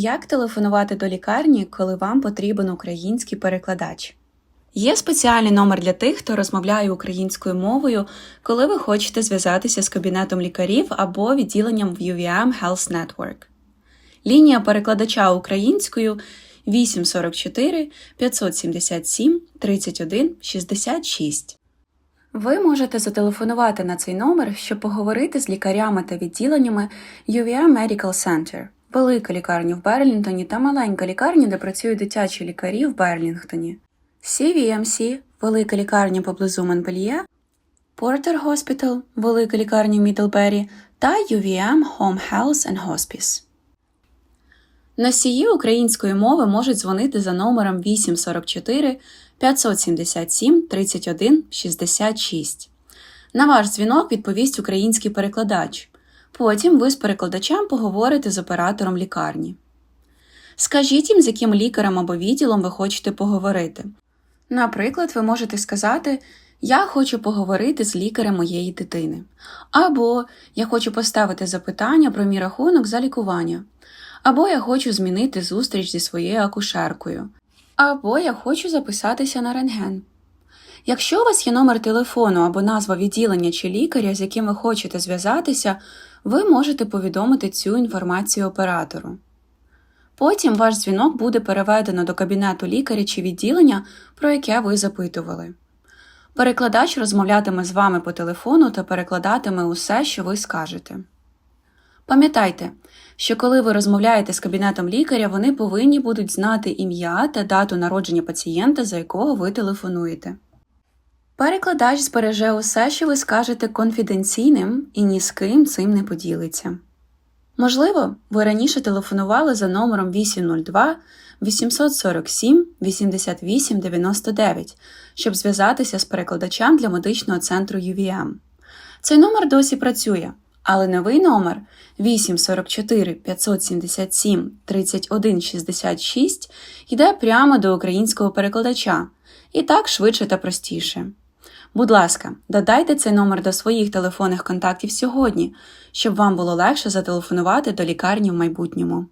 Як телефонувати до лікарні, коли вам потрібен український перекладач? Є спеціальний номер для тих, хто розмовляє українською мовою, коли ви хочете зв'язатися з кабінетом лікарів або відділенням в UVM Health Network. Лінія перекладача українською 844 577 31 66. Ви можете зателефонувати на цей номер, щоб поговорити з лікарями та відділеннями UVM Medical Center, велика лікарня в Берлінгтоні та маленька лікарня, де працюють дитячі лікарі в Берлінгтоні, CVMC, велика лікарня поблизу Монпельє, Porter Hospital, велика лікарня в Мідлбері та UVM Home Health and Hospice. Носії української мови можуть дзвонити за номером 844 577 31 66. На ваш дзвінок відповість український перекладач. Потім ви з перекладачем поговорите з оператором лікарні. Скажіть їм, з яким лікарем або відділом ви хочете поговорити. Наприклад, ви можете сказати Я хочу поговорити з лікарем моєї дитини. Або Я хочу поставити запитання про мій рахунок за лікування. Або я хочу змінити зустріч зі своєю акушеркою. Або я хочу записатися на рентген. Якщо у вас є номер телефону або назва відділення чи лікаря, з яким ви хочете зв'язатися, ви можете повідомити цю інформацію оператору. Потім ваш дзвінок буде переведено до кабінету лікаря чи відділення, про яке ви запитували. Перекладач розмовлятиме з вами по телефону та перекладатиме усе, що ви скажете. Пам'ятайте, що коли ви розмовляєте з кабінетом лікаря, вони повинні будуть знати ім'я та дату народження пацієнта, за якого ви телефонуєте. Перекладач збереже усе, що ви скажете конфіденційним і ні з ким цим не поділиться. Можливо, ви раніше телефонували за номером 802 847 88 99, щоб зв'язатися з перекладачем для медичного центру UVM. Цей номер досі працює, але новий номер 844 577 31 66 йде прямо до українського перекладача, і так швидше та простіше. Будь ласка, додайте цей номер до своїх телефонних контактів сьогодні, щоб вам було легше зателефонувати до лікарні в майбутньому.